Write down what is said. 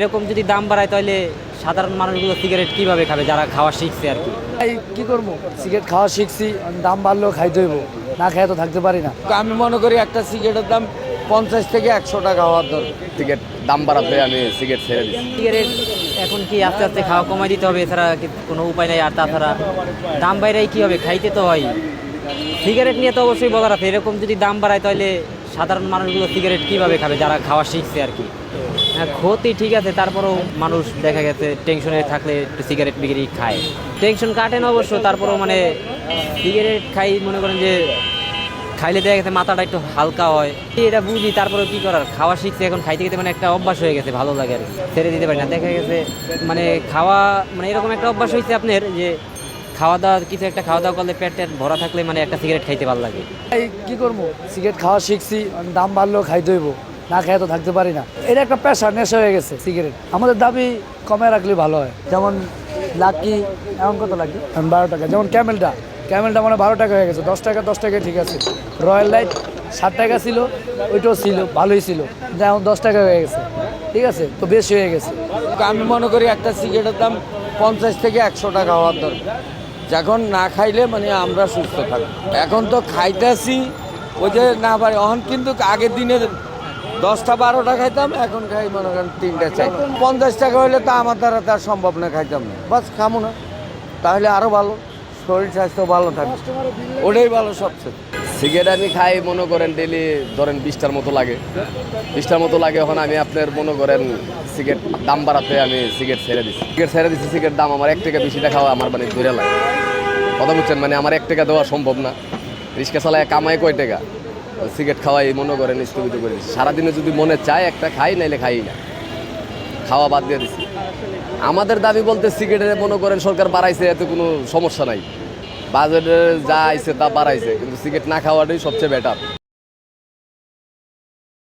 এরকম যদি দাম বাড়ায় তাহলে সাধারণ মানুষগুলো সিগারেট কীভাবে খাবে? যারা খাওয়া শিখছে আর কি। কি করব? সিগারেট খাওয়া শিখছি দাম বাড়লেও খাইতে হইব। না খেয়ে তো থাকতে পারি না। আমি মনে করি একটা সিগারেটের দাম পঞ্চাশ থেকে একশো টাকা হওয়ার দরকার। সিগারেট দাম বাড়াতে আমি সিগারেট ছেড়ে দিচ্ছি সিগারেট এখন কি আস্তে আস্তে খাওয়া কমাই দিতে হবে? এছাড়া কোনো উপায় নাই? আর তাছাড়া দাম বাইরেই কি হবে খাইতে তো হয়। সিগারেট নিয়ে তো অবশ্যই বলার আছে। এরকম যদি দাম বাড়ায় তাহলে সাধারণ মানুষগুলো সিগারেট কীভাবে খাবে? যারা খাওয়া শিখছে আর কি। হ্যাঁ ক্ষতি ঠিক আছে, তারপরেও মানুষ দেখা গেছে টেনশনে থাকলে একটু সিগারেট বিগিরি খায়। টেনশন কাটে না অবশ্য, তারপরেও মানে সিগারেট খাই, মনে করেন যে খাইলে দেখা গেছে মাথাটা একটু হালকা হয়। এটা বুঝি, তারপরে কি করার? খাওয়া শিখছে, এখন খাইতে খেতে মানে একটা অভ্যাস হয়ে গেছে, ভালো লাগে আর ছেড়ে দিতে পারি না। দেখা গেছে মানে খাওয়া মানে এরকম একটা অভ্যাস হয়েছে আপনার যে খাওয়া দাওয়া, কিছু একটা খাওয়া দাওয়া করলে পেট ভরা থাকলে মানে একটা সিগারেট খাইতে ভালো লাগে। কি করব? সিগারেট খাওয়া শিখছি দাম বাড়লেও খাইতে হইব। না খেয়ে তো থাকতে পারি না। এটা একটা পেশা নেশা হয়ে গেছে সিগারেট আমাদের দাবি কমে রাখলে ভালো হয়। যেমন লাকি এমন কত লাকি? বারো টাকা। যেমন ক্যামেলটা ক্যামেলটা মানে বারো টাকা হয়ে গেছে। দশ টাকা দশ টাকা ঠিক আছে। রয়্যাল লাইট ষাট টাকা ছিল, ওইটাও ছিল, ভালোই ছিল। এখন দশ টাকা হয়ে গেছে। ঠিক আছে? তো বেশি হয়ে গেছে। আমি মনে করি একটা সিগারেটের দাম পঞ্চাশ থেকে একশো টাকা হওয়ার দরকার। যখন না খাইলে মানে আমরা সুস্থ থাকব। এখন তো খাইতেছি, ওই যে না পারি। এখন কিন্তু আগের দিনে দশটা বারোটা খাইতাম, এখন খাই মনে করেন তিনটা চাই পঞ্চাশ টাকা হলে তা আমার দ্বারা তার সম্ভব না, খাইতাম না। বাস খামো না। তাহলে আরও ভালো, শরীর স্বাস্থ্য ভালো থাকবে ওটাই ভালো সবচেয়ে। সিগারেট আমি খাই, মনে করেন ডেলি ধরেন বিশটার মতো লাগে। বিশটার মতো লাগে, এখন আমি আপনার মনে করেন সিগারেট দাম বাড়াতে আমি সিগারেট ছেড়ে দিচ্ছি সিগারেট ছেড়ে দিচ্ছি সিগারেট দাম আমার এক টাকা বেশিটা খাওয়া আমার মানে ধরে লাগে। কথা বুঝছেন মানে আমার এক টাকা দেওয়া সম্ভব না। রিক্সা চালায় কামাই কয় টাকা? সিগারেট খাওয়াই মনে করেন স্থগিত করে দিচ্ছি সারাদিনে যদি মনে চায় একটা খাই, নাইলে খাই না। খাওয়া বাদ দিয়ে দিচ্ছি আমাদের দাবি বলতে সিগারেটের মনে করেন সরকার বাড়াইছে, এতে কোনো সমস্যা নাই। বাজেটে যা আইছে তা বাড়াইছে, কিন্তু সিগারেট না খাওয়াটাই সবচেয়ে বেটার